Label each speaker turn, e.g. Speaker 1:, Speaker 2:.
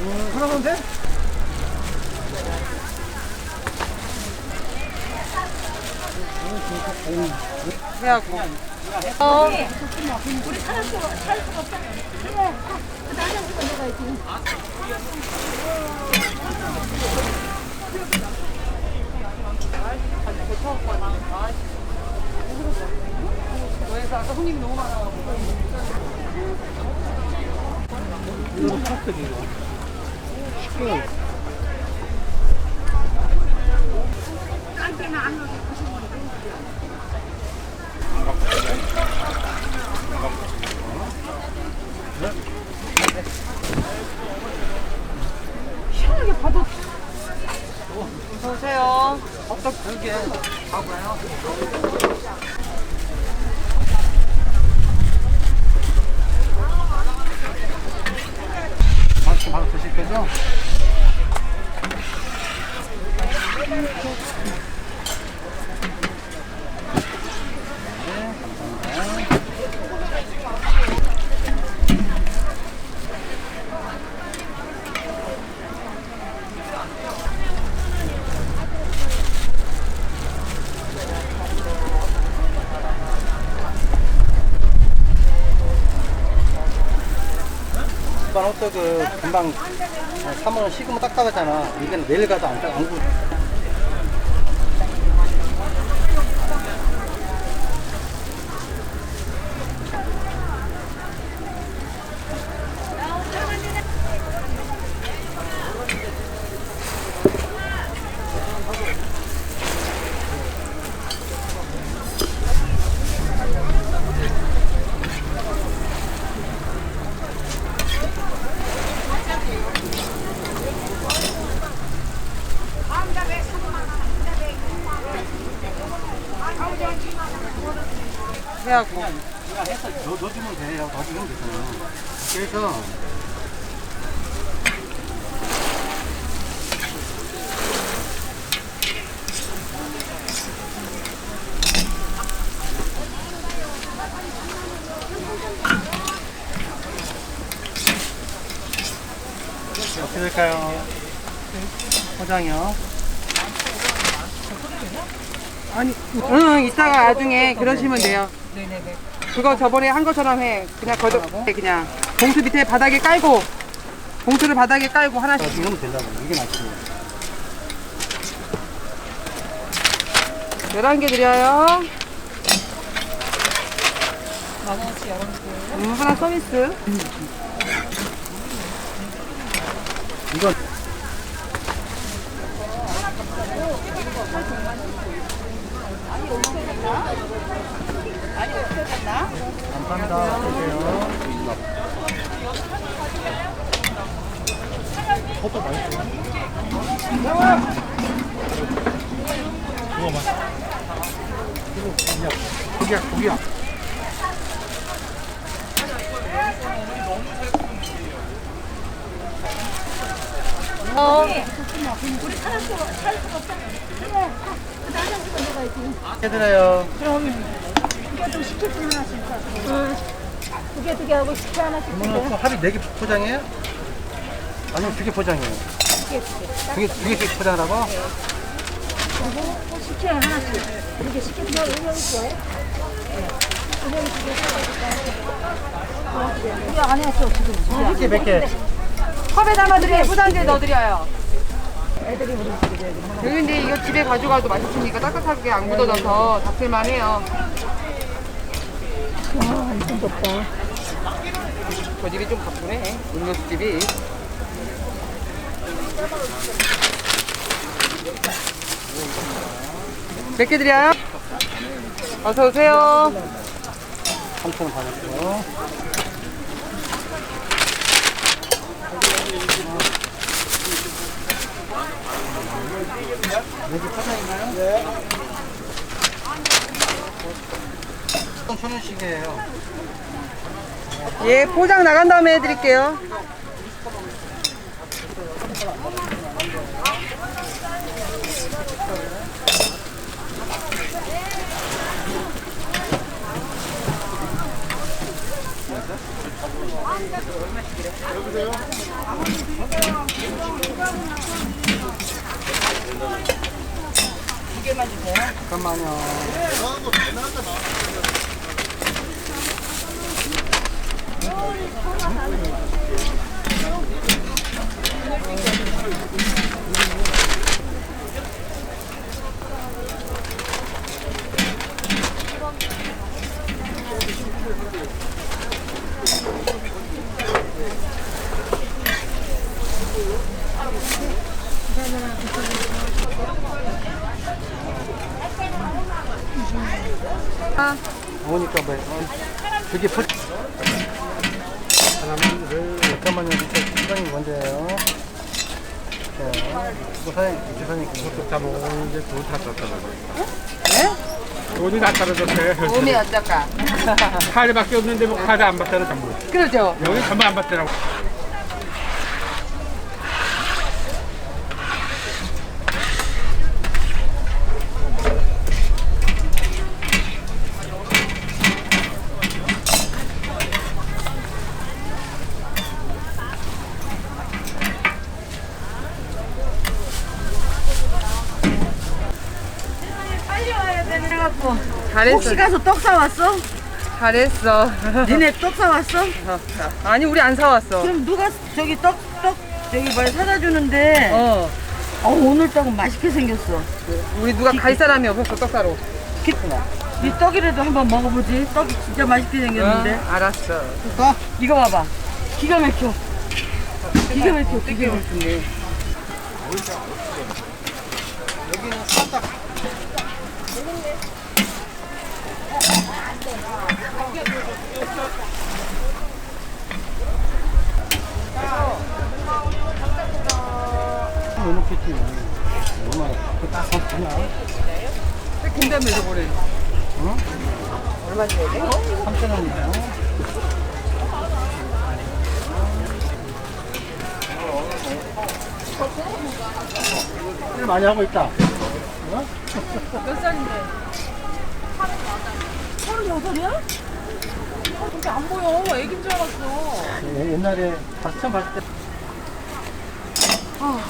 Speaker 1: 음, 하나만 돼?
Speaker 2: 해하고. 어. 왜서 아까 손님이 너무 많아
Speaker 1: 이거 팍떡 이거. 쉽게.
Speaker 2: 희한하게 봐도. 어서 오세요. 어떡 그게. 봐봐요.
Speaker 1: 맛있게 바로 드실 거죠? 네, 감사합니다. 일반 호떡은 금방 3원 식으면 딱딱하잖아. 이건 내일 가도 안, 딱- 안 구.
Speaker 2: 해하고.
Speaker 1: 그냥 해서 넣, 넣어주면 돼요. 넣어주면 되잖아. 그래서 어떻게 될까요? 포장이요.
Speaker 2: 아니, 응, 이따가 나중에 그러시면 돼요.
Speaker 3: 네네네.
Speaker 2: 그거 저번에 한 것처럼 해. 그냥 거둬 그냥. 봉투 밑에 바닥에 깔고, 봉투를 바닥에 깔고 하나씩.
Speaker 1: 이러면 된다고. 이게 맞지.
Speaker 2: 11개 드려요.
Speaker 3: 만 원씩 열어놓을게요.
Speaker 2: 음, 하나 서비스.
Speaker 1: 이건 감사합니다. 드세요. 호떡 맛있어. 이거 맛. 이거 고기야. 고기야, 고기야.
Speaker 2: 어,
Speaker 1: 해드려요.
Speaker 4: 두 개 두 개 하고 식혜 하나씩
Speaker 1: 오늘 또 합이 4개 포장해요? 아니면 2개 포장해요? 두 개, 두 개씩 포장하라고?
Speaker 4: 그리고 식혜 하나씩 이렇게 식혜 두 개, 의견이 좋아요? 의견이 두 개, 우리 안 했어 지금
Speaker 1: 몇 개, 몇 개?
Speaker 2: 컵에 담아드려요. 포장지에 넣어드려요.
Speaker 4: 애들이 우리 집에
Speaker 2: 근데 이거 집에 가져가도 맛있으니까 따뜻하게 안 굳어져서 잡힐만 해요.
Speaker 4: 와 엄청 덥다
Speaker 2: 저 집이 좀 바쁘네. 음료수 집이. 몇 개 드려요? 어서 오세요.
Speaker 1: 3,000원 받았고. 여기 포장인가요? 네. 1,000원씩이에요.
Speaker 2: 예, 포장 나간 다음에 해드릴게요.
Speaker 1: 잠깐만요.
Speaker 2: 아,
Speaker 1: 오니까 뭐 어, 그게 포 하나만 잠깐만요. 사장님 먼저예요. 자, 이거 사장님, 사장님. 그거
Speaker 5: 다 먹는데 돈다 썼다고.
Speaker 2: 네?
Speaker 5: 돈이 다 떨어졌어요.
Speaker 2: 몸이 어떨까?
Speaker 5: 카드밖에 없는데 뭐 카드 안 받잖아 전부.
Speaker 2: 그러죠.
Speaker 5: 여기 전부 안 받더라고.
Speaker 2: 잘했어.
Speaker 3: 혹시 가서 떡 사왔어?
Speaker 2: 잘했어.
Speaker 3: 니네 떡 사왔어?
Speaker 2: 아니 우리 안 사왔어.
Speaker 3: 그럼 누가 저기 떡, 떡, 저기 뭘 사다 주는데,
Speaker 2: 어.
Speaker 3: 어, 오늘 떡은 맛있게 생겼어.
Speaker 2: 우리 누가 갈 사람이 없었어 떡 사러.
Speaker 3: 이 떡이라도 한번 먹어보지. 떡이 진짜 맛있게 생겼는데.
Speaker 2: 응, 알았어.
Speaker 3: 이거 봐봐. 기가 막혀. 기가 막혀, 기가 막히네.
Speaker 1: 너무 좋지. 얼마나 그딱.
Speaker 2: 김담 잃어버려.
Speaker 1: 어? 얼마 줘야 돼? 3천 원이요. 일 많이 하고 있다.
Speaker 2: 몇 살인데?
Speaker 3: 서른 여덟이야?
Speaker 2: 근데 안 보여. 애긴 줄 알았어.
Speaker 1: 예, 옛날에 처음 봤을 때
Speaker 3: 아,